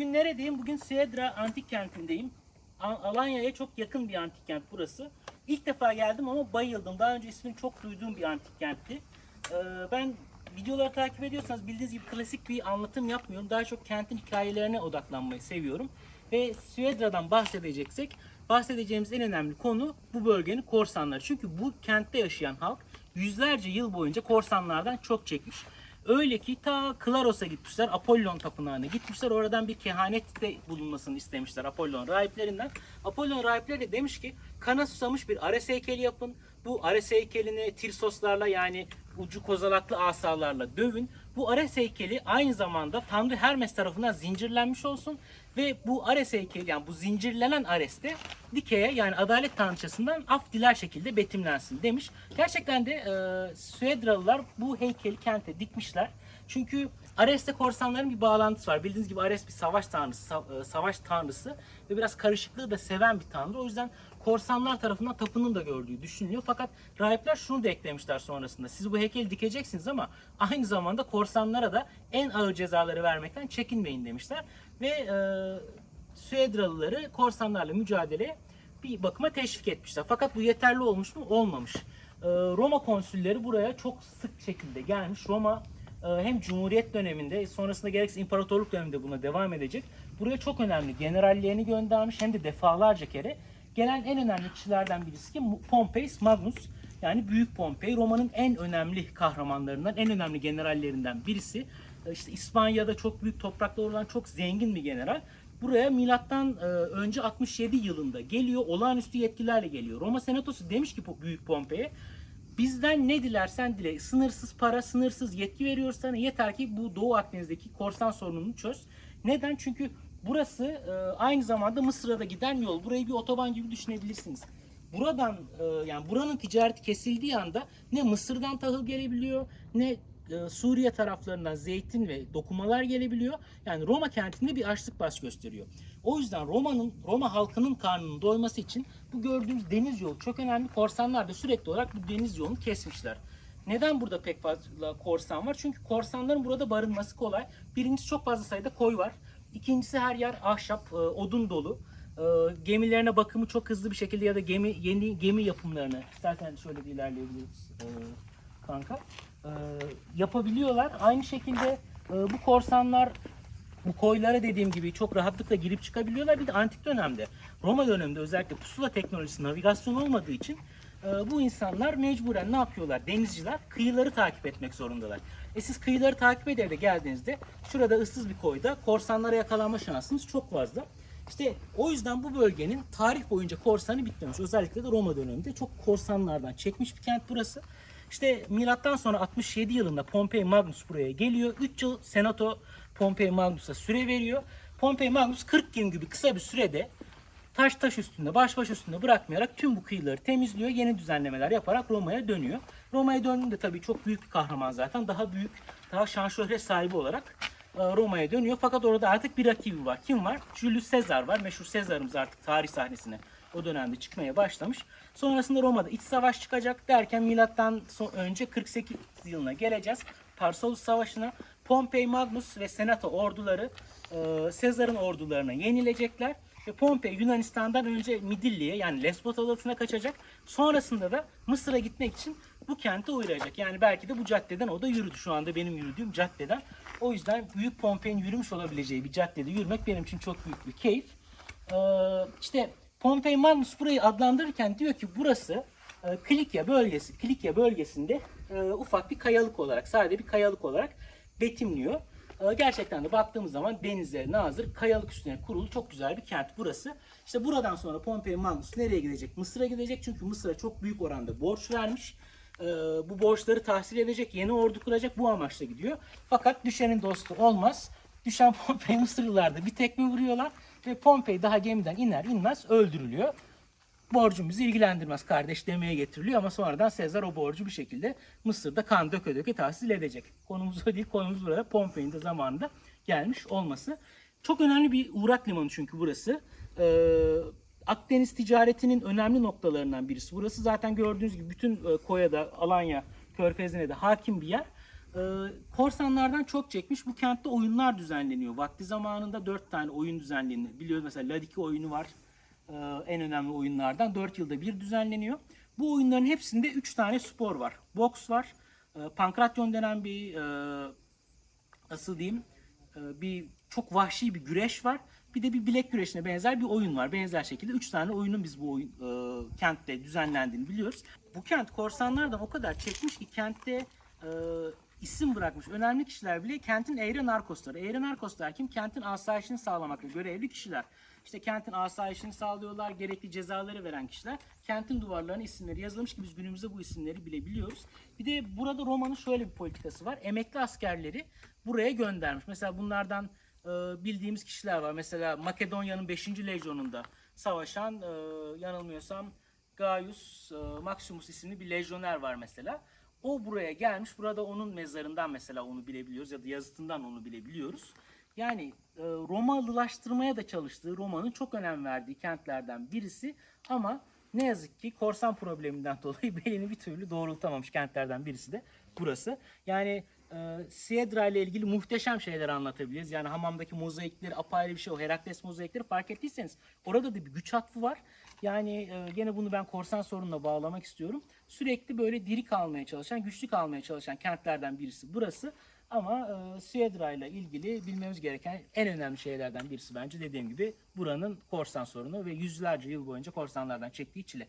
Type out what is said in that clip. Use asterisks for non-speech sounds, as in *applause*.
Bugün neredeyim? Bugün Siedra Antik Kenti'ndeyim. Alanya'ya çok yakın bir antik kent burası. İlk defa geldim ama bayıldım. Daha önce ismini çok duyduğum bir antik kentti. Ee, ben videoları takip ediyorsanız bildiğiniz gibi klasik bir anlatım yapmıyorum. Daha çok kentin hikayelerine odaklanmayı seviyorum. Ve Siedra'dan bahsedeceksek bahsedeceğimiz en önemli konu bu bölgenin korsanları. Çünkü bu kentte yaşayan halk yüzlerce yıl boyunca korsanlardan çok çekmiş. Öyle ki ta Klaros'a gitmişler, Apollon tapınağına gitmişler. Oradan bir kehanette bulunmasını istemişler Apollon rahiplerinden. Apollon rahipleri de demiş ki kana susamış bir Ares heykeli yapın. Bu Ares heykelini Tirsoslarla yani ucu kozalaklı asalarla dövün. Bu Ares heykeli aynı zamanda Tanrı Hermes tarafından zincirlenmiş olsun ve bu Ares heykeli yani bu zincirlenen Ares de Dike'ye yani adalet tanrıçasından af diler şekilde betimlensin demiş. Gerçekten de e, Suedralılar bu heykeli kente dikmişler. Çünkü Ares'te korsanların bir bağlantısı var. Bildiğiniz gibi Ares bir savaş tanrısı, e, savaş tanrısı ve biraz karışıklığı da seven bir tanrı. O yüzden korsanlar tarafından tapının da gördüğü düşünülüyor. Fakat rahipler şunu da eklemişler sonrasında. Siz bu heykeli dikeceksiniz ama aynı zamanda korsanlara da en ağır cezaları vermekten çekinmeyin demişler. Ve e, Suedralıları korsanlarla mücadeleye bir bakıma teşvik etmişler. Fakat bu yeterli olmuş mu? Olmamış. Ee, Roma konsülleri buraya çok sık şekilde gelmiş. Roma e, hem Cumhuriyet döneminde sonrasında gerekse imparatorluk döneminde buna devam edecek. Buraya çok önemli generallerini göndermiş hem de defalarca kere. Gelen en önemli kişilerden birisi ki Pompeius Magnus. Yani Büyük Pompei Roma'nın en önemli kahramanlarından, en önemli generallerinden birisi. E, İşte İspanya'da çok büyük topraklar olan çok zengin bir general. Buraya milattan e, önce 67 yılında geliyor. Olağanüstü yetkilerle geliyor. Roma Senatosu demiş ki Büyük Pompei'ye bizden ne dilersen dile. Sınırsız para, sınırsız yetki veriyoruz sana. Yeter ki bu Doğu Akdeniz'deki korsan sorununu çöz. Neden? Çünkü burası e, aynı zamanda Mısır'a da giden yol. Burayı bir otoban gibi düşünebilirsiniz. Buradan e, yani buranın ticareti kesildiği anda ne Mısır'dan tahıl gelebiliyor ne e, Suriye taraflarından zeytin ve dokumalar gelebiliyor. Yani Roma kentinde bir açlık baş gösteriyor. O yüzden Roma'nın Roma halkının karnının doyması için bu gördüğümüz deniz yolu çok önemli. Korsanlar da sürekli olarak bu deniz yolunu kesmişler. Neden burada pek fazla korsan var? Çünkü korsanların burada barınması kolay. Birincisi çok fazla sayıda koy var. İkincisi her yer ahşap, e, odun dolu. E, Gemilerine bakımı çok hızlı bir şekilde ya da gemi yeni gemi yapımlarını istersen şöyle bir ilerleyebiliriz e, kanka. E, yapabiliyorlar. Aynı şekilde e, bu korsanlar bu koylara dediğim gibi çok rahatlıkla girip çıkabiliyorlar. Bir de antik dönemde Roma döneminde özellikle pusula teknolojisi, navigasyon olmadığı için e, bu insanlar mecburen ne yapıyorlar? Denizciler kıyıları takip etmek zorundalar. E siz kıyıları takip eder de geldiğinizde şurada ıssız bir koyda korsanlara yakalanma şansınız çok fazla. İşte o yüzden bu bölgenin tarih boyunca korsanı bitmemiş. Özellikle de Roma döneminde çok korsanlardan çekmiş bir kent burası. İşte milattan sonra 67 yılında Pompei Magnus buraya geliyor. 3 yıl Senato Pompei Magnus'a süre veriyor. Pompei Magnus 40 gün gibi kısa bir sürede taş taş üstünde, baş baş üstünde bırakmayarak tüm bu kıyıları temizliyor. Yeni düzenlemeler yaparak Roma'ya dönüyor. Roma'ya döndüğünde tabii çok büyük bir kahraman zaten. Daha büyük, daha şan şöhret sahibi olarak Roma'ya dönüyor. Fakat orada artık bir rakibi var. Kim var? Julius Caesar var. Meşhur Caesar'ımız artık tarih sahnesine o dönemde çıkmaya başlamış. Sonrasında Roma'da iç savaş çıkacak derken milattan son- önce 48 yılına geleceğiz. Parsalus Savaşı'na Pompei Magnus ve Senato orduları e, Caesar'ın ordularına yenilecekler. Pompei Yunanistan'dan önce Midilli'ye yani Lesbos adasına kaçacak. Sonrasında da Mısır'a gitmek için bu kente uğrayacak. Yani belki de bu caddeden o da yürüdü. Şu anda benim yürüdüğüm caddeden. O yüzden Büyük Pompei'nin yürümüş olabileceği bir caddede yürümek benim için çok büyük bir keyif. Ee, işte Pompei Magnus burayı adlandırırken diyor ki burası e, Kilikya bölgesi, Kilikya bölgesinde e, ufak bir kayalık olarak, sadece bir kayalık olarak betimliyor. E, gerçekten de baktığımız zaman denizlerine hazır, kayalık üstüne kurulu çok güzel bir kent burası. İşte buradan sonra Pompei Magnus nereye gidecek? Mısır'a gidecek çünkü Mısır'a çok büyük oranda borç vermiş. E, bu borçları tahsil edecek, yeni ordu kuracak bu amaçla gidiyor. Fakat düşenin dostu olmaz. Düşen Pompei Mısırlılar da bir tekme vuruyorlar ve Pompei daha gemiden iner inmez öldürülüyor. Borcumuz ilgilendirmez kardeş demeye getiriliyor ama sonradan Sezar o borcu bir şekilde Mısır'da kan döke döke tahsil edecek. Konumuz o değil, konumuz burada Pompei'nin de zamanında gelmiş olması. Çok önemli bir uğrak limanı çünkü burası. Ee, Akdeniz ticaretinin önemli noktalarından birisi. Burası zaten gördüğünüz gibi bütün e, Koya'da, Alanya, Körfezi'ne de hakim bir yer. e, korsanlardan çok çekmiş. Bu kentte oyunlar düzenleniyor. Vakti zamanında 4 tane oyun düzenleniyor. Biliyoruz mesela Ladiki oyunu var. E, en önemli oyunlardan 4 yılda bir düzenleniyor. Bu oyunların hepsinde 3 tane spor var. Boks var. E, pankratyon denen bir e, nasıl diyeyim bir çok vahşi bir güreş var. Bir de bir bilek güreşine benzer bir oyun var. Benzer şekilde 3 tane oyunun biz bu oyun, kentte düzenlendiğini biliyoruz. Bu kent korsanlardan o kadar çekmiş ki kentte isim bırakmış. Önemli kişiler bile kentin eğri narkosları. Eğri narkoslar kim? Kentin asayişini sağlamakla görevli kişiler. İşte kentin asayişini sağlıyorlar, gerekli cezaları veren kişiler. Kentin duvarlarına isimleri yazılmış ki biz günümüzde bu isimleri bilebiliyoruz. Bir de burada Roma'nın şöyle bir politikası var. Emekli askerleri buraya göndermiş. Mesela bunlardan e, bildiğimiz kişiler var. Mesela Makedonya'nın 5. lejyonunda savaşan e, yanılmıyorsam Gaius e, Maximus isimli bir lejyoner var mesela. O buraya gelmiş. Burada onun mezarından mesela onu bilebiliyoruz ya da yazıtından onu bilebiliyoruz. Yani e, Romalılaştırmaya da çalıştığı Roma'nın çok önem verdiği kentlerden birisi ama ne yazık ki korsan probleminden *laughs* dolayı belini bir türlü doğrultamamış kentlerden birisi de burası. Yani e, Siedra ile ilgili muhteşem şeyler anlatabiliriz. Yani hamamdaki mozaikleri apayrı bir şey. O Herakles mozaikleri fark ettiyseniz orada da bir güç atfı var. Yani e, gene bunu ben korsan sorununa bağlamak istiyorum. Sürekli böyle diri kalmaya çalışan, güçlü kalmaya çalışan kentlerden birisi burası. Ama e, Siedra ile ilgili bilmemiz gereken en önemli şeylerden birisi bence dediğim gibi buranın korsan sorunu ve yüzlerce yıl boyunca korsanlardan çektiği çile.